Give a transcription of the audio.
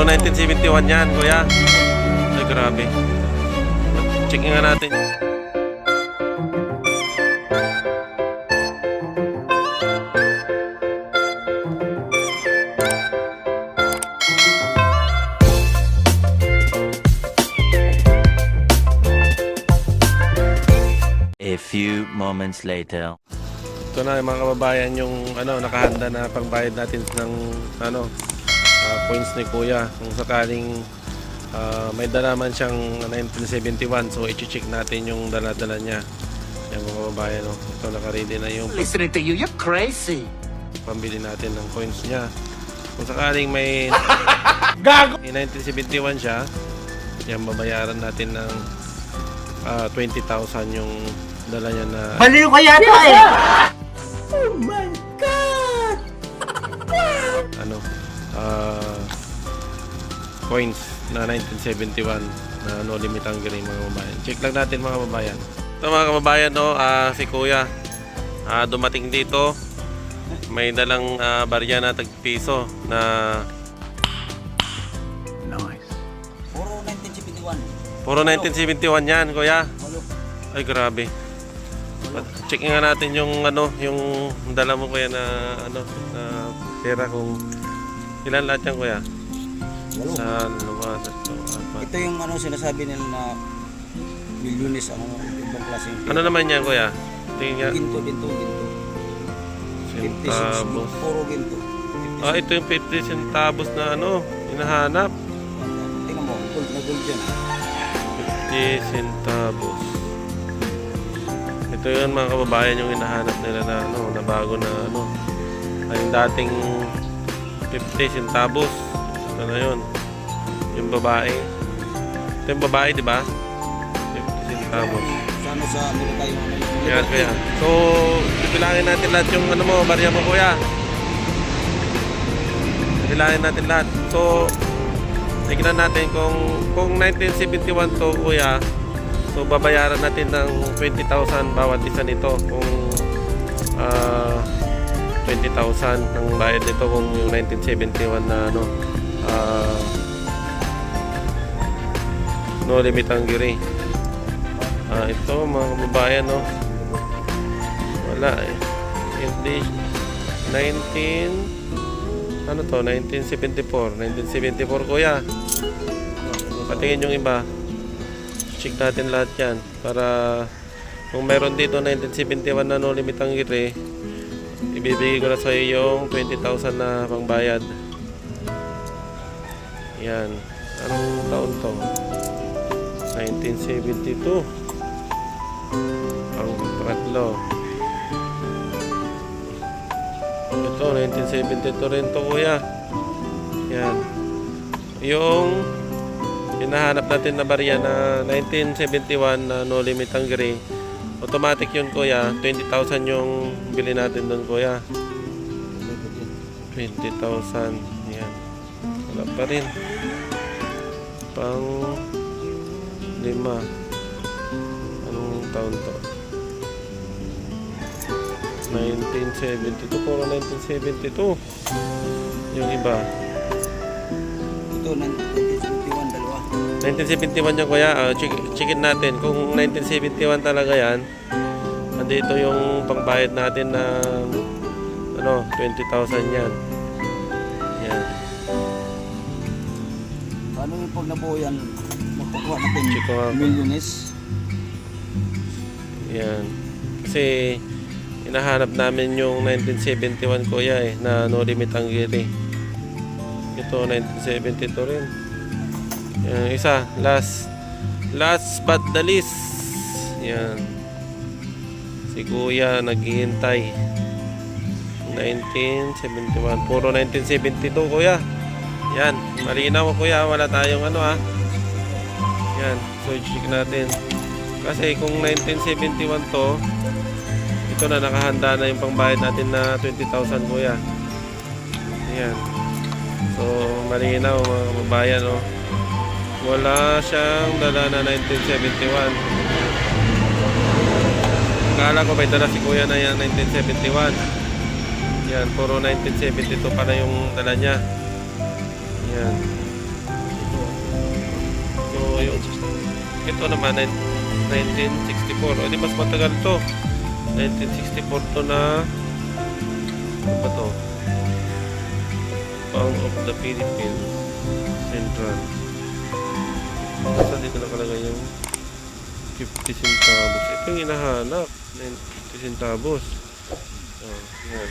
Puro 1971 yan, kuya. Ay, grabe. Check nga natin. A few moments later. Ito na mga kababayan yung ano nakahanda na pagbayad natin ng ano ah, points ni Kuya kung sakaling ah, may dala man siyang 1971 so i-check natin yung dala-dala niya. Yan mga kababayan no. Ito naka-ready na yung Listening to you, you're crazy. pambili natin ng coins niya. Kung sakaling may Gago! may 1971 siya, yan babayaran natin ng ah, 20,000 yung dala niya na Baliw ka yata eh! ano ah coins na 1971 na no limit ang galing mga kababayan. Check lang natin mga kababayan. Ito mga kababayan no, ah, si Kuya ah, dumating dito. May dalang ah, barya na tagpiso na Nice. Puro 1971. puro 1971 yan, Kuya. Ay grabe. Check nga natin yung ano, yung dala mo kuya na ano, na pera kung ilan lahat yan kuya. Walo. Sa dalawa, tatlo, apat. Ito yung ano sinasabi nila na milyones ano ibang klaseng Ano naman yan kuya? Tingin nga, ginto ginto ginto 56 centavos. puro ginto Ah, ito yung 50 centavos na ano, hinahanap. tingnan mo gold na gold yan 50 centavos. Ito yun mga kababayan yung hinahanap nila na ano, na bago na ano. Ay, yung dating 50 centavos. Ito na yun. Yung babae. Ito yung babae, di ba? 50 centavos. sa ano sa ano tayo ano yung Yan, kuya. So, bibilangin natin lahat yung ano mo, barya mo, kuya. Bibilangin natin lahat. So, tignan natin kung kung 1971 to, kuya. So, babayaran natin ng 20,000 bawat isa nito. Kung ah 20,000 ang bayad nito kung yung 1971 na ano ah no limit ang giri. Ah, ito mga kababayan, no. Wala eh. Hindi 19 ano to? 1974. 1974 kuya. Patingin yung iba. Check natin lahat 'yan para kung meron dito 1971 na no limit ang giri, ibibigay ko na sa iyo yung 20,000 na pangbayad. Yan. Anong taon to? 1972 ang pangatlo. Ito, 1972 rin to kuya. Yan. Yung hinahanap natin na barya na 1971 na no limit ang gray. Automatic yun kuya. 20,000 yung bili natin doon kuya. 20,000. Yan. Wala pa rin. Pang lima. Anong taon to? 1972. Puro 1972. Yung iba. ito 1971 dalawa 1971 yan kuya. Ah, check, checkin natin. Kung 1971 talaga yan, andito yung pangbayad natin na ano, 20,000 yan. Yan. ano yung pag nabuo yan makukuha natin milyones Yan. Kasi hinahanap namin yung 1971 kuya eh, na no limit ang giri. Ito 1972 rin. Yan, isa, last last but the least. Yan. Si kuya naghihintay. 1971. Puro 1972 kuya. Yan, malinaw kuya, wala tayong ano ah. Yan, so check natin. Kasi kung 1971 to, ito na nakahanda na yung pangbayad natin na 20,000 kuya. Ayan. So, malinaw mga kababayan, no? Wala siyang dala na 1971. Akala ko may dala si kuya na yan 1971. Yan, puro 1972 pala yung dala niya. Yan. yung ito naman nine- 1964. O di mas matagal to. 1964 to na ano ba to? Bank of the Philippines Central. Nasa dito nakalagay yung 50 centavos. Ito yung hinahanap. 90 centavos. Oh, yan.